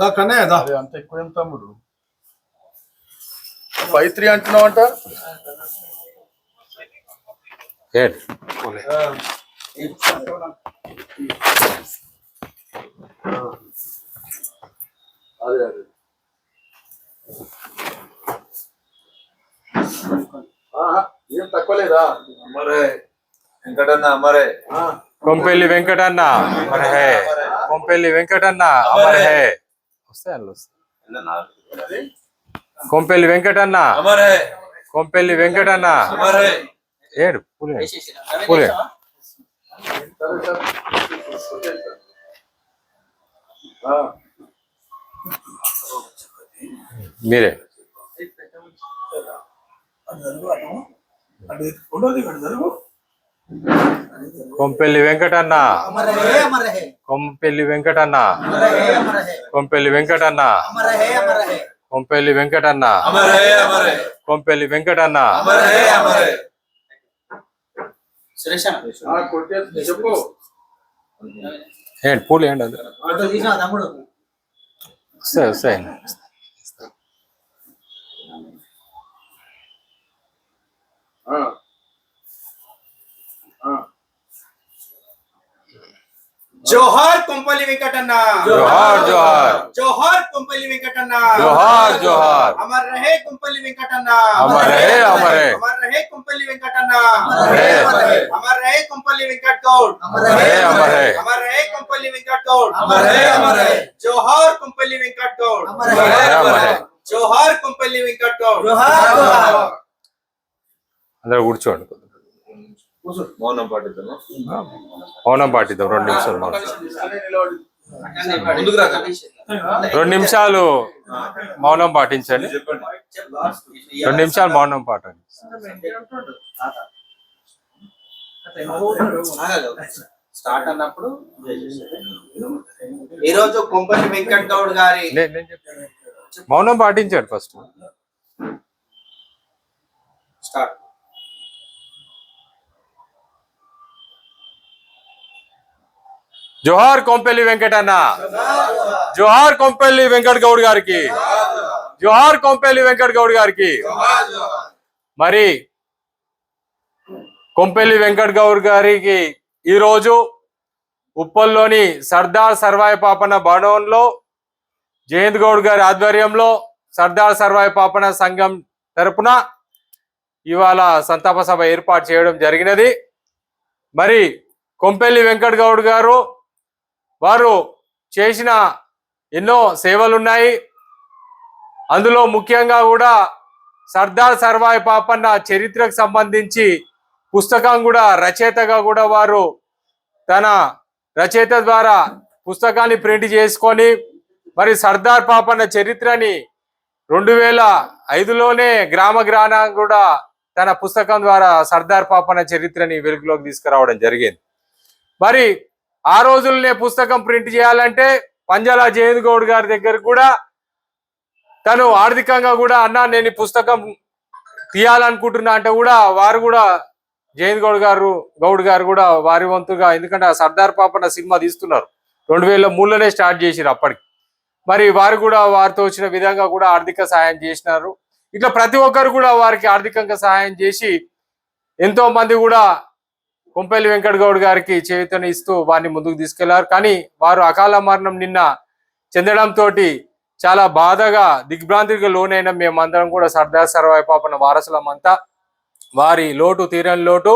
దా కన్నయ్య దా. అరే అంత ఎక్కువ ఏం తమ్ముడు? ఫైవ్ త్రీ అంటున్నావు అంట ఏడు. అదే అదే ఏం తక్కువ లేదా? మరే వెంకటన్న మరే కొంపెల్లి వెంకటన్న అమర్ హే. కొంపెల్లి వెంకటన్న అమర్ హే. వస్తాయి అందులో వస్తాయి. కొంపెల్లి వెంకటన్న. కొంపెల్లి వెంకటన్న. ఏడు పూలే పూలే సరే సరే ఆ, మీరే. కొంపెల్లి వెంకటన్న. కొంపెల్లి వెంకటన్న. కొంపెల్లి వెంకటన్న. కొంపెల్లి వెంకటన్న. కొంపెల్లి వెంకటన్న. పూలు ఏంటి వస్తాయి వస్తాయి జోహార్ కొంపల్లి వెంకటన్న జోహార్ జోహార్ జోహార్ కొంపల్లి వెంకటన్న జోహార్ జోహార్ అమర్ రహే కొంపల్లి వెంకటన్న అమర్ రహే, అమర్ రహే. అమర్ రహే కొంపల్లి వెంకటన్న అమర్ రహే, అమర్ రహే. అమర్ రహే కొంపల్లి వెంకట్ గౌడ్ అమర్ రహే, అమర్ రహే. అమర్ రహే కొంపల్లి వెంకట్ గౌడ్ అమర్ రహే, అమర్ రహే. జోహార్ కొంపల్లి వెంకట్ గౌడ్ అమర్ రహే, అమర్ రహే. జోహార్ కొంపల్లి వెంకట్ గౌడ్ అందరూ కూర్చోండి మౌనం పాటిద్దాము? మౌనం పాటిద్దాం. రెండు నిమిషాలు మౌనం. రెండు నిమిషాలు మౌనం పాటించండి. రెండు నిమిషాలు మౌనం పాటండి. స్టార్ట్ అన్నప్పుడు ఈరోజు కొంపల్లి వెంకట్ గౌడ్ గారి. మౌనం పాటించండి ఫస్ట్ స్టార్ట్ జోహార్ కొంపెల్లి వెంకటన్న. జోహార్ కొంపెల్లి వెంకట్ గౌడ్ గారికి. జోహార్ కొంపెల్లి వెంకట్ గౌడ్ గారికి. మరి కొంపెల్లి వెంకట్ గౌడ్ గారికి ఈరోజు ఉప్పల్లోని సర్దార్ సర్వాయి పాపన భవనంలో జయంత్ గౌడ్ గారి ఆధ్వర్యంలో సర్దార్ సర్వాయి పాపన సంఘం తరపున ఇవాళ సంతాప సభ ఏర్పాటు చేయడం జరిగినది. మరి కొంపెల్లి వెంకట్ గౌడ్ గారు వారు చేసిన ఎన్నో సేవలు ఉన్నాయి అందులో ముఖ్యంగా కూడా సర్దార్ సర్వాయి పాపన్న చరిత్రకు సంబంధించి పుస్తకం కూడా రచయితగా కూడా వారు తన రచయిత ద్వారా పుస్తకాన్ని ప్రింట్ చేసుకొని మరి సర్దార్ పాపన్న చరిత్రని రెండు వేల ఐదులోనే గ్రామ గ్రామ కూడా తన పుస్తకం ద్వారా సర్దార్ పాపన్న చరిత్రని వెలుగులోకి తీసుకురావడం జరిగింది. మరి ఆ రోజుల్లోనే పుస్తకం ప్రింట్ చేయాలంటే పంజాల జయంత్ గౌడ్ గారి దగ్గర కూడా తను ఆర్థికంగా కూడా అన్నా నేను ఈ పుస్తకం తీయాలనుకుంటున్నా అంటే కూడా వారు కూడా జయంత్ గౌడ్ గారు గౌడ్ గారు కూడా వారి వంతుగా ఎందుకంటే ఆ సర్దార్ పాపన్న సినిమా తీస్తున్నారు. రెండు వేల మూడులోనే స్టార్ట్ చేసిరు అప్పటికి. మరి వారు కూడా వారితో వచ్చిన విధంగా కూడా ఆర్థిక సహాయం చేసినారు. ఇట్లా ప్రతి ఒక్కరు కూడా వారికి ఆర్థికంగా సహాయం చేసి ఎంతో మంది కూడా కొంపెల్లి వెంకట్ గౌడ్ గారికి చేయుతని ఇస్తూ వారిని ముందుకు తీసుకెళ్ళారు. కానీ వారు అకాల మరణం నిన్న చెందడంతో చాలా బాధగా దిగ్భ్రాంతికి లోనైన మేమందరం కూడా సర్దార్ సర్వాయి పాపన వారసులమంతా వారి లోటు తీరని లోటు.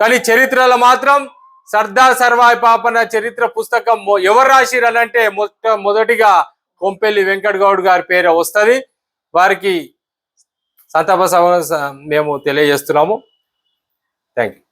కానీ చరిత్రలో మాత్రం సర్దార్ సర్వాయి పాపన చరిత్ర పుస్తకం ఎవరు రాసిరనంటే మొట్ట మొదటిగా కొంపెల్లి వెంకట్ గౌడ్ గారి పేరు వస్తుంది. వారికి సంతాప సభ మేము తెలియజేస్తున్నాము. Thank you